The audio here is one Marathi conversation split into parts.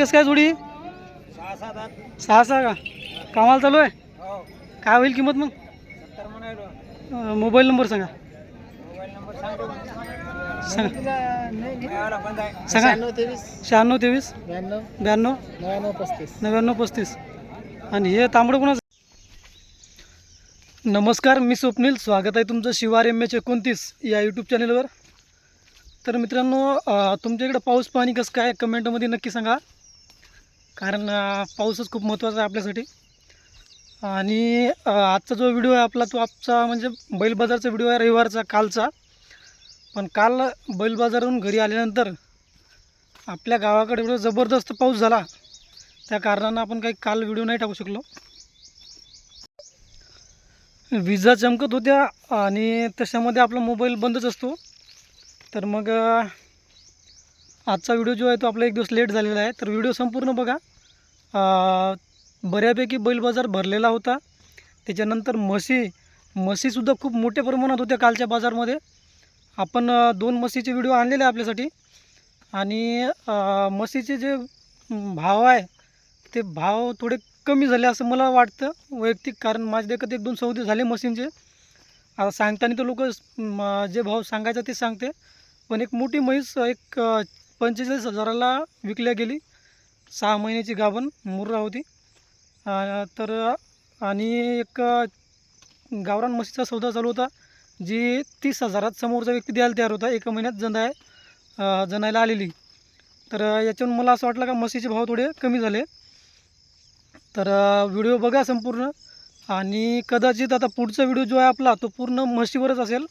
कसं काय जोडी? सहा सहा का? कामाला चालू आहे? काय होईल किंमत मग? मोबाईल नंबर सांगा. सांगा. सांगा. शहाण्णव तेवीस. ब्याण्णव. ब्याण्णव नव्याण्णव पस्तीस. नव्याण्णव पस्तीस आणि हे तांबडं कोणाचं? नमस्कार मी स्वप्नील. स्वागत आहे तुमचं शिवार एम एच एकोणतीस या यूट्यूब चॅनलवर तर मित्रांनो तुमच्या इकडं पाऊस पाणी कसं काय? कमेंटमध्ये नक्की सांगा. कारण पाऊसच खूप महत्त्वाचा आहे आपल्यासाठी. आणि आजचा जो व्हिडिओ आहे आपला तो आजचा म्हणजे बैल बाजारचा व्हिडिओ आहे रविवारचा कालचा. पण काल बैल बाजारहून घरी आल्यानंतर आपल्या गावाकडे एवढं जबरदस्त पाऊस झाला. त्या कारणानं आपण काही काल व्हिडिओ नाही टाकू शकलो. विजा चमकत होत्या आणि त्याच्यामध्ये आपला मोबाईल बंदच असतो. तर मग आजचा व्हिडिओ जो आहे तो आपला एक दिवस लेट झालेला आहे. तर व्हिडिओ संपूर्ण बघा. बऱ्यापैकी बैल बाजार भरलेला होता. त्याच्यानंतर म्हशी म्हशीसुद्धा खूप मोठ्या प्रमाणात होत्या कालच्या बाजारमध्ये. आपण दोन म्हशीचे व्हिडिओ आणलेले आहे आपल्यासाठी. आणि म्हशीचे जे भाव आहे ते भाव थोडे कमी झाले असं मला वाटतं. वैयक्तिक कारण माझ्या देखत एक दोन सौदे झाले मशीनचे आता सांगताना तर लोक जे भाव सांगायचा ते सांगते. पण एक मोठी म्हैस एक पंचेचाळीस हजाराला विकल्या गेली. सहा महिन्याची गाभण मुर्रा होती. तर आणि एक गावरान म्हशीचा सौदा चालू होता जी तीस हजारात समोरचा व्यक्ती द्यायला तयार होता. एका महिन्यात जंदाय आहे जनायला आलेली. तर अं, याच्यावरून मला असं वाटलं का म्हशीचे भाव थोडे कमी झाले. तर व्हिडिओ बघा संपूर्ण. आणि कदाचित आता पुढचा व्हिडिओ जो आहे आपला तो पूर्ण म्हशीवरच असेल.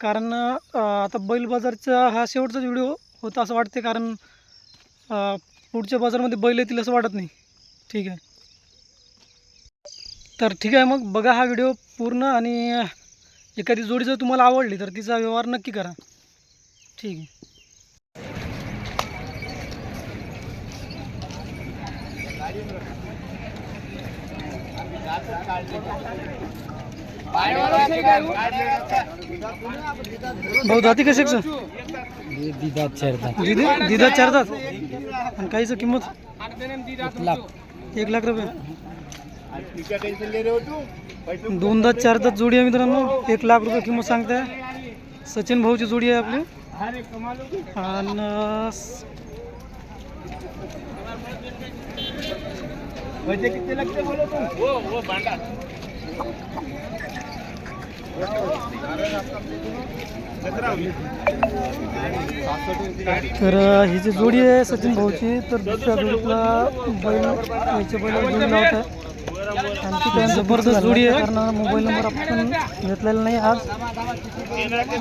कारण आता बैल बाजारचा हा शेवटचाच व्हिडिओ होता असं वाटते कारण पुढच्या बाजारमध्ये बैल येतील असं वाटत नाही. ठीक आहे. तर ठीक आहे मग. बघा हा व्हिडिओ पूर्ण आणि एखादी जोडी जर तुम्हाला आवडली तर तिचा व्यवहार नक्की करा. ठीक आहे. भाऊ जाती कसे दिदा चेरदा दिदी चारतात आणि काहीचं किंमत? लाख एक लाख रुपये. दोन दात चार दात जोडी आहे मित्रांनो. एक लाख रुपये किंमत सांगते सचिन भाऊची जोडी आहे आपली. आणि किती लागते तर ही जी जोडी आहे सचिन भाऊची तर दुसऱ्या जोडीला बैल याच्या बैल जोडी लावत आहे आणि ती काय जबरदस्त जोडी आहे कारण मोबाईल नंबर आपण घेतलेला नाही आज.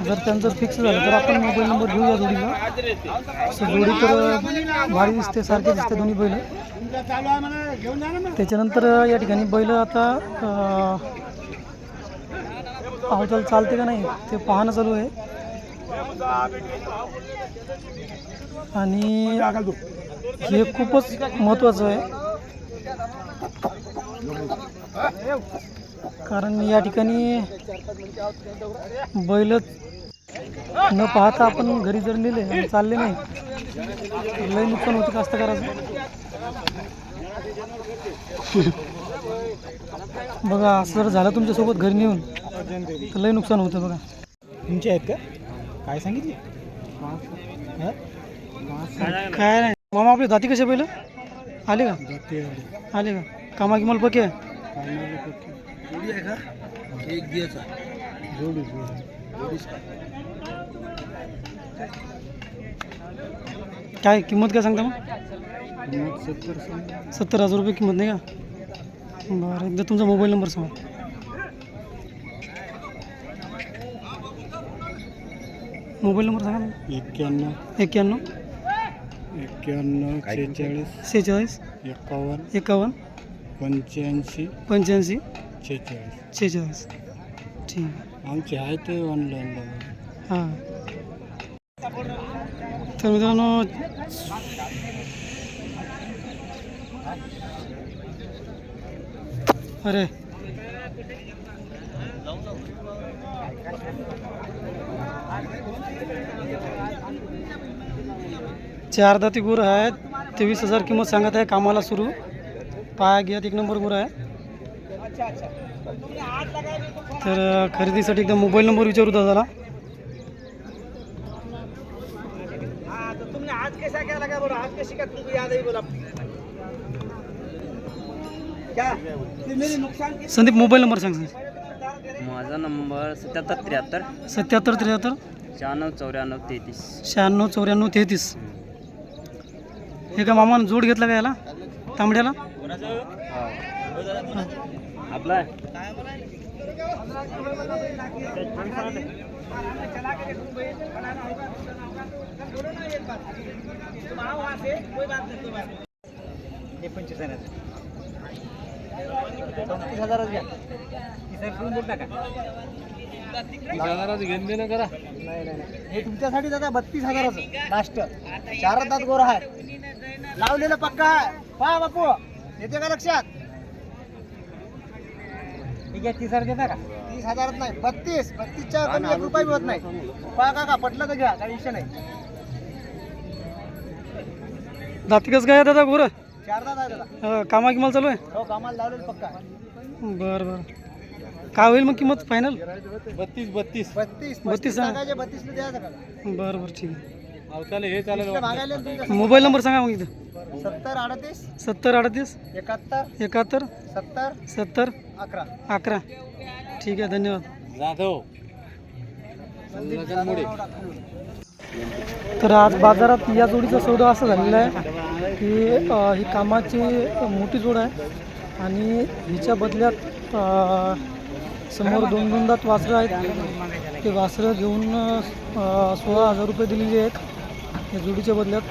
जर त्यांचं फिक्स झालं तर आपण मोबाईल नंबर घेऊया जोडीला. असं जोडी तर भारी दिसते सारखे दिसते दोन्ही बैल. त्याच्यानंतर या ठिकाणी बैल आता हॉटेल चालते का नाही? ते पाहणं चालू आहे. आणि हे खूपच महत्त्वाचं आहे. कारण या ठिकाणी बैल न पाहता आपण घरी जर नेले चालले नाही लय नुकसान होतं कास्तकाराचं बघा असं जर झालं तुमच्यासोबत घरी नेऊन तर लय नुकसान होतं बघा. तुमचे आहेत का? काय सांगितले? काय नाही. मामा आपले दाती कसे पहिलं? आले का? आले. का? कामा किमाल पके काय किंमत काय सांगता मग? सत्तर सत्तर हजार रुपये किंमत नाही का? बरं एकदा तुमचा मोबाईल नंबर सांगा. मोबाईल नंबर सांगा ना. एक्क्याण्णव एक्क्याण्णव एक्क्याण्णव शेहेचाळीस. सेहेचाळीस एकावन्न. एकावन्न. पंच्याऐंशी. पंच्याऐंशी. शेहेचाळीस. सेहेचाळीस ठीक. आहे आमचे आहे ते ऑनलाईन हां. तर मित्रांनो अरे. चार दाती गुर आहेत. तेवीस हजार किंमत सांगत आहे. कामाला सुरू. पाया घ्यात. एक नंबर गुरु आहे. तर खरेदीसाठी एकदा मोबाईल नंबर विचारू दादाला. संदीप मोबाईल नंबर सांग सांग. माझा नंबर सत्याहत्तर त्र्याहत्तर. सत्याहत्तर त्र्याहत्तर. शहाण्णव चौऱ्याण्णव तेहतीस. शहाण्णव चौऱ्याण्णव तेहतीस. हे का मामानं जोड घेतला का याला? तांबड्याला? आपला? आहे हे तुमच्यासाठी दादा बत्तीस हजाराचं. लास्ट चार दात गोरा आहे. लावलेलं पक्का आहे. पहा बापू येते का लक्षात? ठीक आहे तीस हजार देता का? तीस हजारात नाही बत्तीस. बत्तीसच्या कमी एक रुपये मिळत नाही. पहा काका पटलं तर घ्या काही विषय नाही. दातिकच काय दादा गोरं? चार दात आहे दादा. कामा किमाला चालू आहे? हो कामाला लावलेलं पक्का आहे. बरं बरं. काय होईल मग किंमत फायनल बत्तीस बत्तीस. बत्तीस बत्तीस बत्तीस. सांगायचे बरं बरं ठीक आहे. हे चालेल मोबाईल नंबर सांगा मग इथं. सत्तर अडतीस. सत्तर अडतीस. एकाहत्तर. एकाहत्तर. सत्तर. सत्तर. अकरा. अकरा. ठीक आहे धन्यवाद. जाधव. तर आज बाजारात या जोडीचा सौदा असा झालेला आहे की ही कामाची मोठी जोड आहे आणि हिच्या बदल्यात समोर दोन दोनदात वासरं आहेत. ते वासरं घेऊन सोळा हजार रुपये दिलेली आहेत. या जोडीच्या बदल्यात.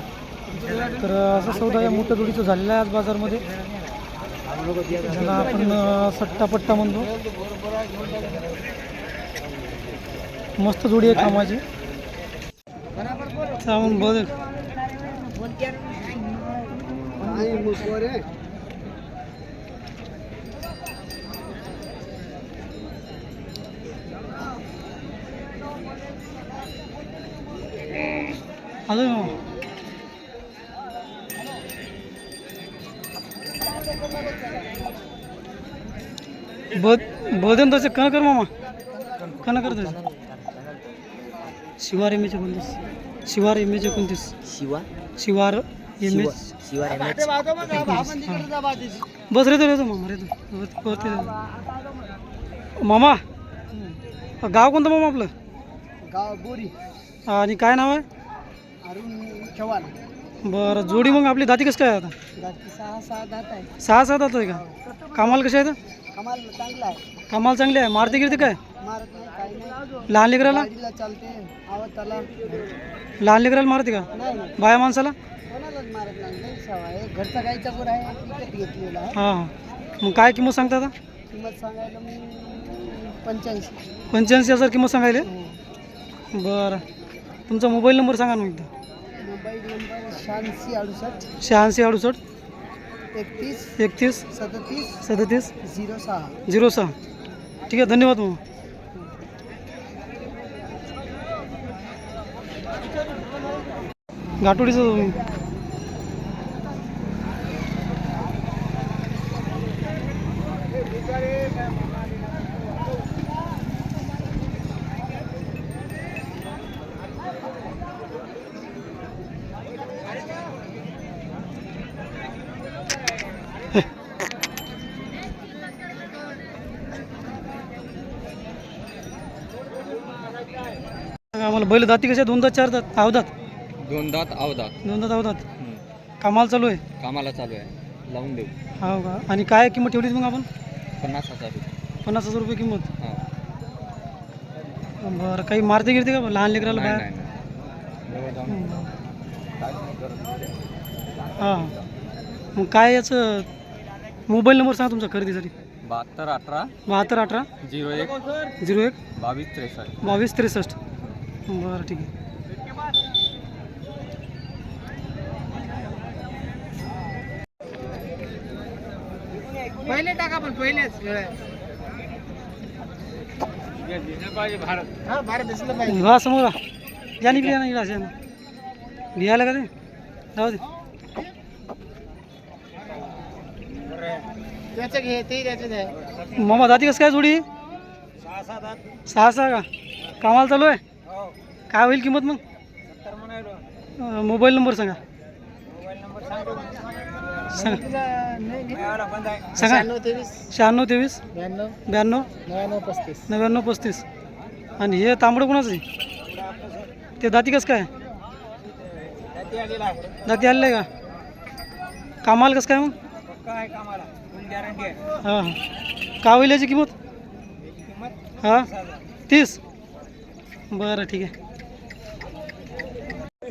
तर असा सौदा या मोठ्या जोडीचं झालेला आहे आज बाजारमध्ये. ज्याला आपण सट्टापट्टा म्हणतो. मस्त जोडी आहे कामाची. चावून बदल बद बदन तसे कण कर मामा कण कर तसे शिवार एम एच एकोणतीस शिवार एम एच एकोणतीस शिवा शिवार एम एच शिवा एम एच बस रे तो रे तो मामा रे तो तो. मामा गाव कोणतं मामा आपलं गाव बोरी आणि काय नाव आहे चव्हाण. बरं जोडी मग आपली दाती कसं काय आता? सहा सहा दात आहे. सहा का? कामाला कशा आहेत कमाल चांगला आहे. कामाला चांगली आहे. मारती गिरती काय? मारत नाही काही नाही. लहान लेकराला? गाडीला चालते आवत त्याला लहान लेकराला मारते का? नाही नाही. बाया माणसाला? कोणालाच मारत नाही लई सवय आहे. घरचा गाईचा गुर आहे विकत घेतलेला आहे. हां हां. मग काय किंमत सांगता आता? किंमत सांगायला मी पंच्याऐंशी. पंच्याऐंशी हजार किंमत सांगायले? हो. बरं. तुमचा मोबाईल नंबर सांगा ना मग एकदा. शहाऐंशी अडुसष्ट. शहाऐंशी अडुसष्ट. एकतीस. एकतीस. सदतीस. सदतीस. झिरो सहा. झिरो सहा. ठीक आहे धन्यवाद मग. घाटोडीचं आम्हाला बैल दाती कशा दोन दात चार दात अवदात दोन दात अवदात दोन दात अवदात कामाला चालू आहे? कामाला चालू आहे. लावून देऊ. हो का? आणि काय किंमत ठेवलीच मग आपण? पन्नास हजार. रुपये पन्नास हजार रुपये किंमत. हा. बरं काही मारते गिरते का? लहान लेकराला नाही, बाहेर? नाही, नाही. हां. मग काय याचं मोबाईल नंबर सांगा तुमचा खरेदीसाठी. बहात्तर अठरा बहात्तर अठरा झिरो एक झिरो एक बावीस त्रेसष्ट. बावीस त्रेसष्ट. बरं ठीक आहे. पहिले टाका पण पहिलेच हा भारत दिसलं पाहिजे. समोर याने बिया नाही असेल बियाला का ते? जाऊ दे. त्याचं घे ते त्याचं आहे. मामा जाती कसं काय जोडी? सहा सहा का? कामाला चालू आहे? काय होईल किंमत मग? मोबाईल नंबर सांगा. सांगा. सांगा. शहाण्णव तेवीस. शहाण्णव तेवीस ब्याण्णव. ब्याण्णव नव्याण्णव पस्तीस. नव्याण्णव पस्तीस आणि हे तांबडं कोणाचं आहे? ते दाती कसं काय? दाती आलेलं आहे का? कामाला कसं काय मग? हां हां. का होईल याची किंमत? हां? तीस. बरं ठीक आहे.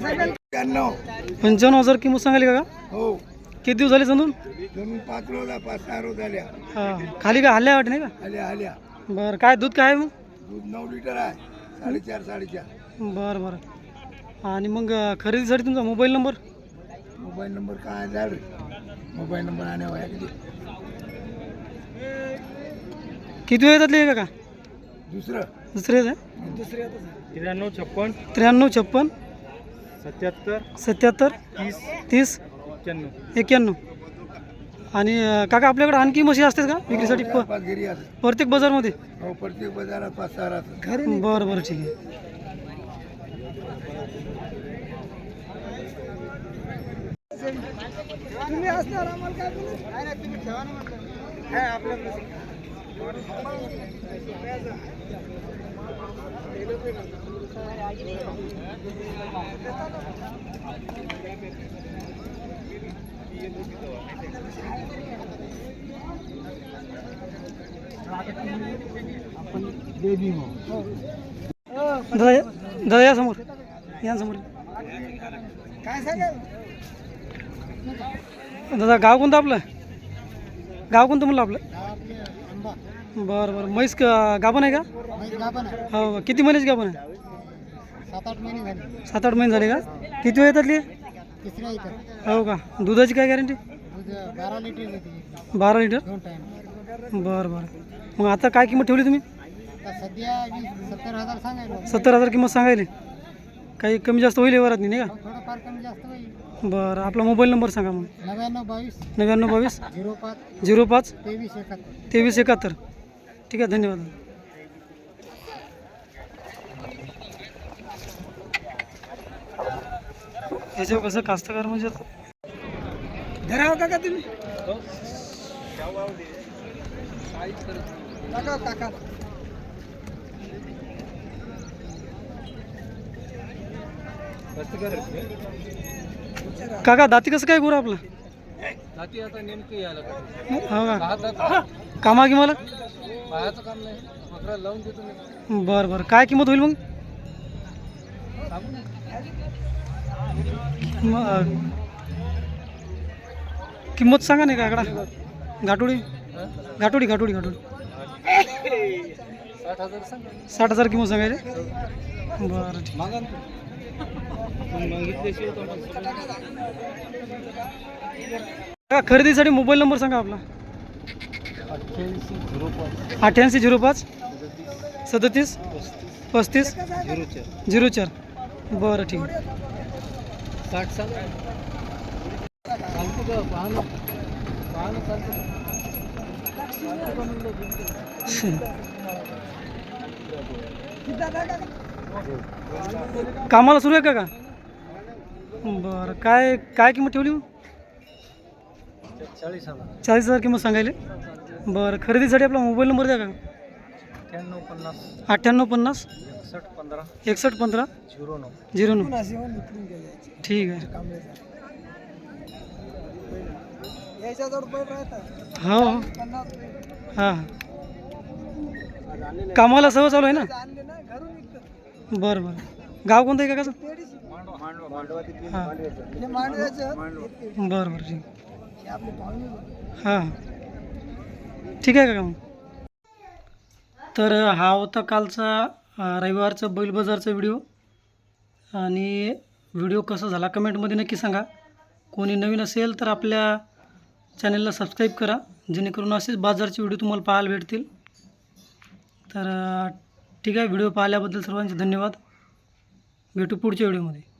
सांगाल? पंचावन्न हजार किंमत सांगाली का? हो. किती दिवस झाले समजून जमीन पाच रोजा पाच सहा रोज आल्या. हां. खाली का हल्ल्या वाटे नाही का? आल्या आल्या. बरं काय दूध काय आहे मग? दूध नऊ लिटर आहे साडेचार साडेचार. बरं बरं. आणि मग खरेदीसाठी तुमचा मोबाईल नंबर? मोबाईल नंबर काय झाड मोबाईल नंबर वया किती येतातले आहे का दुसरं. दुसरेच आहे त्र्याण्णव छप्पन. त्र्याण्णव छप्पन. सत्याहत्तर. सत्याहत्तर. तीस. तीस. एक्क्याण्णव एक्क्याण्णव आणि काका आपल्याकडे आणखी म्हशी असतात का विक्रीसाठी? प असत प्रत्येक बाजारमध्ये? हो प्रत्येक बाजारात पाच सहा राहतात. बरं बरं ठीक आहे. तुम्ही असणार आम्हाला काय बोलू? नाही, नाही, तुम्ही ठेवा ना म्हटलं. काय आपलं दादा या समोर या समोर. काय सांगाल दादा गाव कोणतं आपलं? गाव कोणतं म्हणलं आपलं? आपले आंबा बरं बरं. म्हैस का गाभण आहे का? गाभण आहे. हो किती महिन्याची गाभण आहे? सात आठ महिने झाले. सात आठ महिने झाले का? किती वेळ येतातली? तिसऱ्या इथं. हो का? दुधाची काय गॅरंटी? दूध बारा लिटर बारा लिटर? दोन बरं बरं. मग आता काय किंमत ठेवली तुम्ही? आता सध्या वीस सत्तर हजार सांगायला सत्तर हजार किंमत सांगायली. काही कमी जास्त होईल वरात नाही का? थोडंफार कमी जास्त होईल. बरं आपला मोबाईल नंबर सांगा मग. नव्याण्णव बावीस नव्याण्णव बावीस झिरो पाच झिरो पाच तेवीस एकाहत्तर. तेवीस एकाहत्तर. ठीक आहे धन्यवाद. याच्यावर कसं कास्तकार म्हणजे धराव का का तुम्ही. टाका टाका काका दाती कसं काय गोरा आपला? जाती आता नेमकी यायला हो का? कामा की मला? पायाचं काम नाही. अकरा लावून देतो मी. बरं बरं. काय किंमत होईल मग? म- अं, किंमत सांगा नाही का आकडा घाटोडी घाटोडी घाटोडी घाटोडी. साठ हजार सांग. साठ हजार किंमत सांगायले? बरं ठीक. मागा ना तू का खरेदीसाठी मोबाईल नंबर सांगा आपला. अठ्ठ्याऐंशी झिरो पाच. सदतीस. पस्तीस. झिरो चार. झिरो चार बरं ठीक आहे. कामाला सुरू आहे का का? बरं काय काय किंमत ठेवली चाळीस हजार. चाळीस हजार किंमत सांगायले? बरं खरेदीसाठी आपला मोबाईल नंबर द्या का? अठ्ठ्याण्णव पन्नास. अठ्ठ्याण्णव पन्नास. एकसष्ट पंधरा. एकसष्ट पंधरा. झिरो नऊ. झिरो नऊ. ठीक आहे. हो हो. पन्नास हां कामाला सवय चालू आहे ना? बरं बरं. गाव कोणतं आहे का कसं? हां. बरं बरं ठीक. हां. ठीक आहे का मग? तर हा होता कालचा रविवारचा बैल बाजारचा व्हिडिओ. आणि व्हिडिओ कसा झाला कमेंटमध्ये नक्की सांगा. कोणी नवीन असेल तर आपल्या चॅनलला सबस्क्राईब करा. जेणेकरून असेच बाजारचे व्हिडिओ तुम्हाला पाहायला भेटतील. तर ठीक आहे. व्हिडिओ पाहिल्याबद्दल सर्वांचे धन्यवाद. भेटू पुढच्या व्हिडिओमध्ये.